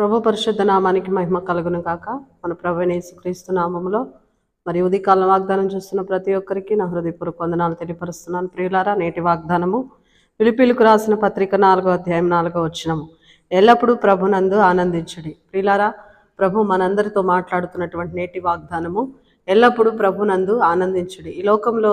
ప్రభు పరిశుద్ధ నామానికి మహిమ కలుగును కాక మన ప్రభు యేసుక్రీస్తు నామంలో మరి ఉదయకాలం వాగ్దానం చూస్తున్న ప్రతి ఒక్కరికి నా హృదయపూర్వక వందనాలు తెలియపరుస్తున్నాను. ప్రియులారా నేటి వాగ్దానము పిలిపిలకు రాసిన పత్రిక నాలుగో అధ్యాయం నాలుగో వచ్చినము ఎల్లప్పుడూ ప్రభునందు ఆనందించడి. ప్రియులారా ప్రభు మనందరితో మాట్లాడుతున్నటువంటి నేటి వాగ్దానము ఎల్లప్పుడూ ప్రభునందు ఆనందించడి. ఈ లోకంలో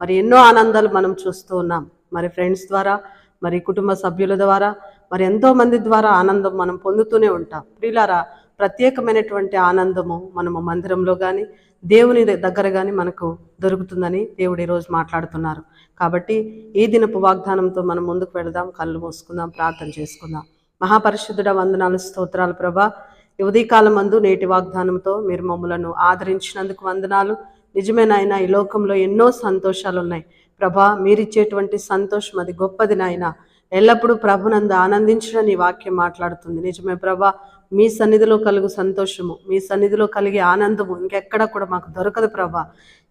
మరి ఎన్నో ఆనందాలు మనం చూస్తూ ఉన్నాం. మరి ఫ్రెండ్స్ ద్వారా మరి కుటుంబ సభ్యుల ద్వారా మరి ఎంతో మంది ద్వారా ఆనందం మనం పొందుతూనే ఉంటాం. ప్రియులారా ప్రత్యేకమైనటువంటి ఆనందము మనము మందిరంలో కానీ దేవుని దగ్గర కానీ మనకు దొరుకుతుందని దేవుడు ఈరోజు మాట్లాడుతున్నారు. కాబట్టి ఈ దినపు వాగ్దానంతో మనం ముందుకు వెళదాం కళ్ళు మూసుకుందాం ప్రార్థన చేసుకుందాం. మహాపరిశుద్ధుడ వందనాలు స్తోత్రాలు ప్రభా. ఉదయకాలం మందు నేటి వాగ్దానంతో మీరు మమ్మలను ఆదరించినందుకు వందనాలు. నిజమైన నాయన ఈ లోకంలో ఎన్నో సంతోషాలు ఉన్నాయి ప్రభా మీరిచ్చేటువంటి సంతోషం అది గొప్పది నాయన. ఎల్లప్పుడూ ప్రభునందు ఆనందించడం నీ వాక్యం మాట్లాడుతుంది. నిజమే ప్రభా మీ సన్నిధిలో కలుగు సంతోషము మీ సన్నిధిలో కలిగే ఆనందము ఇంకెక్కడ కూడా మాకు దొరకదు ప్రభా.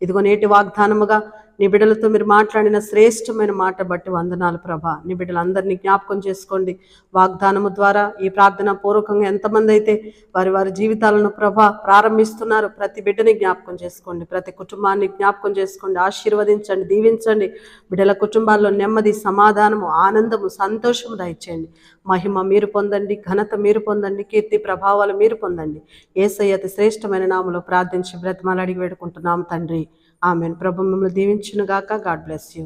ఇదిగో నేటి వాగ్దానముగా నీ బిడ్డలతో మీరు మాట్లాడిన శ్రేష్టమైన మాట బట్టి వందనాలు ప్రభా. నీ బిడ్డలందరినీ జ్ఞాపకం చేసుకోండి. వాగ్దానము ద్వారా ఈ ప్రార్థన పూర్వకంగా ఎంతమంది అయితే వారి వారి జీవితాలను ప్రభా ప్రారంభిస్తున్నారు ప్రతి బిడ్డని జ్ఞాపకం చేసుకోండి. ప్రతి కుటుంబాన్ని జ్ఞాపకం చేసుకోండి. ఆశీర్వదించండి దీవించండి. బిడ్డల కుటుంబాల్లో నెమ్మది సమాధానము ఆనందము సంతోషము దయచేయండి. మహిమ మీరు పొందండి ఘనత మీరు పొందండి కీర్తి ప్రభావాలు మీరు పొందండి. ఏసయ్య అతి శ్రేష్టమైన నామలో ప్రార్థించి బ్రతమాలు అడిగి వేడుకుంటున్నాం తండ్రి. ఆమెను. ప్రభు మిమ్మల్ని దీవించునుగాక. God bless you.